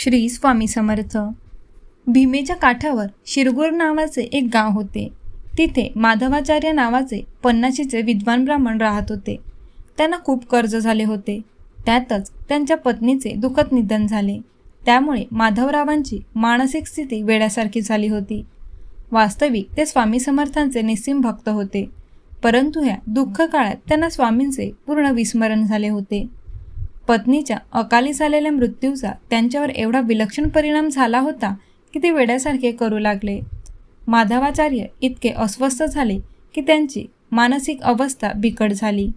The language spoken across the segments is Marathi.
श्री स्वामी समर्थ. भीमेच्या काठावर शिरगूर नावाचे एक गाव होते. तिथे माधवाचार्य नावाचे पन्नाशीचे विद्वान ब्राह्मण राहत होते. त्यांना खूप कर्ज झाले होते. त्यातच त्यांच्या पत्नीचे दुःखद निधन झाले. त्यामुळे माधवरावांची मानसिक स्थिती वेड्यासारखी झाली होती. वास्तविक ते स्वामी समर्थांचे निस्सीम भक्त होते. परंतु ह्या दुःख काळात त्यांना स्वामींचे पूर्ण विस्मरण झाले होते. पत्नीच्या अकाली झालेल्या मृत्यूचा त्यांच्यावर एवढा विलक्षण परिणाम झाला होता की ते वेड्यासारखे करू लागले. माधवाचार्य इतके अस्वस्थ झाले की त्यांची मानसिक अवस्था बिकट झाली.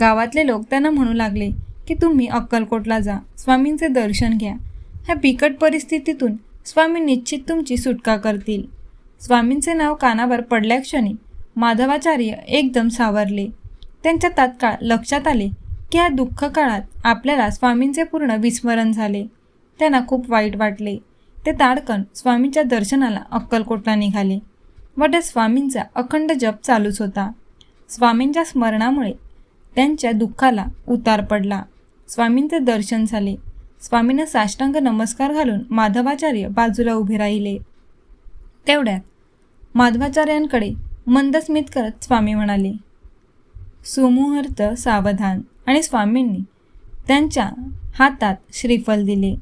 गावातले लोक त्यांना म्हणू लागले की तुम्ही अक्कलकोटला जा स्वामींचे दर्शन घ्या. ह्या बिकट परिस्थितीतून स्वामी निश्चित तुमची सुटका करतील. स्वामींचे नाव कानावर पडल्याक्षणी माधवाचार्य एकदम सावरले. त्यांच्या तात्काळ लक्षात आले की या दुःख काळात आपल्याला स्वामींचे पूर्ण विस्मरण झाले. त्यांना खूप वाईट वाटले. ते ताडकन स्वामींच्या दर्शनाला अक्कलकोटला निघाले. व त्या स्वामींचा अखंड जप चालूच होता. स्वामींच्या स्मरणामुळे त्यांच्या दुःखाला उतार पडला. स्वामींचे दर्शन झाले. स्वामींना साष्टांग नमस्कार घालून माधवाचार्य बाजूला उभे राहिले. तेवढ्यात माधवाचार्यांकडे मंद स्मित करत स्वामी म्हणाले सुमुहूर्त सावधान. आणि स्वामींनी त्यांच्या हातात श्रीफल दिले.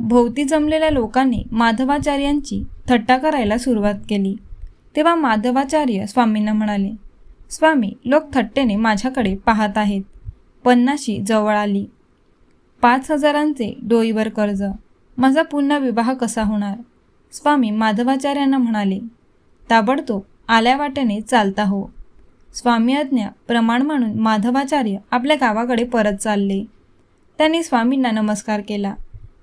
भोवती जमलेल्या लोकांनी माधवाचार्यांची थट्टा करायला सुरुवात केली. तेव्हा माधवाचार्य स्वामींना म्हणाले स्वामी लोक थट्टेने माझ्याकडे पाहत आहेत. पन्नाशी जवळ आली. पाच हजारांचे डोईवर कर्ज. माझा पुन्हा विवाह कसा होणार? स्वामी माधवाचार्यांना म्हणाले ताबडतोब आल्या वाटेने चालता हो. स्वामी आज्ञा प्रमाण म्हणून माधवाचार्य आपल्या गावाकडे परत चालले. त्यांनी स्वामींना नमस्कार केला.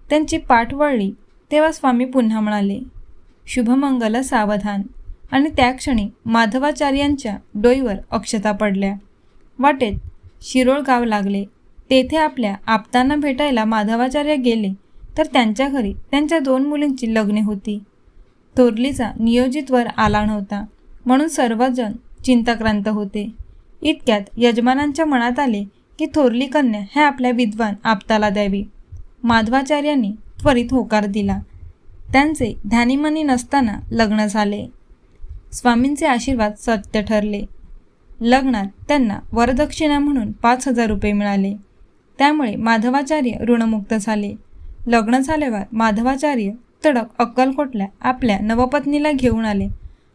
त्यांची पाठ वळली तेव्हा स्वामी पुन्हा म्हणाले शुभमंगल सावधान. आणि त्या क्षणी माधवाचार्यांच्या डोईवर अक्षता पडल्या. वाटेत शिरोळ गाव लागले. तेथे आपल्या आप्तांना भेटायला माधवाचार्य गेले तर त्यांच्या घरी त्यांच्या दोन मुलींची लग्ने होती. थोरलीचा नियोजित वर आला नव्हता म्हणून सर्वजण चिंताक्रांत होते. इतक्यात यजमानांच्या मनात आले की थोरली कन्या ह्या आपल्या विद्वान आपताला द्यावी. माधवाचार्यांनी त्वरित होकार दिला. त्यांचे ध्यानीमनी नसताना लग्न झाले. स्वामींचे आशीर्वाद सत्य ठरले. लग्नात त्यांना वरदक्षिणा म्हणून पाच हजार रुपये मिळाले. त्यामुळे माधवाचार्य ऋणमुक्त झाले. लग्न झाल्यावर माधवाचार्य तडक अक्कलकोटला आपल्या नवपत्नीला घेऊन आले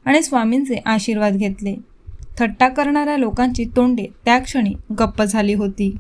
आणि स्वामींचे आशीर्वाद घेतले. थट्टा करणाऱ्या लोकांची तोंडे त्या क्षणी गप्प झाली होती.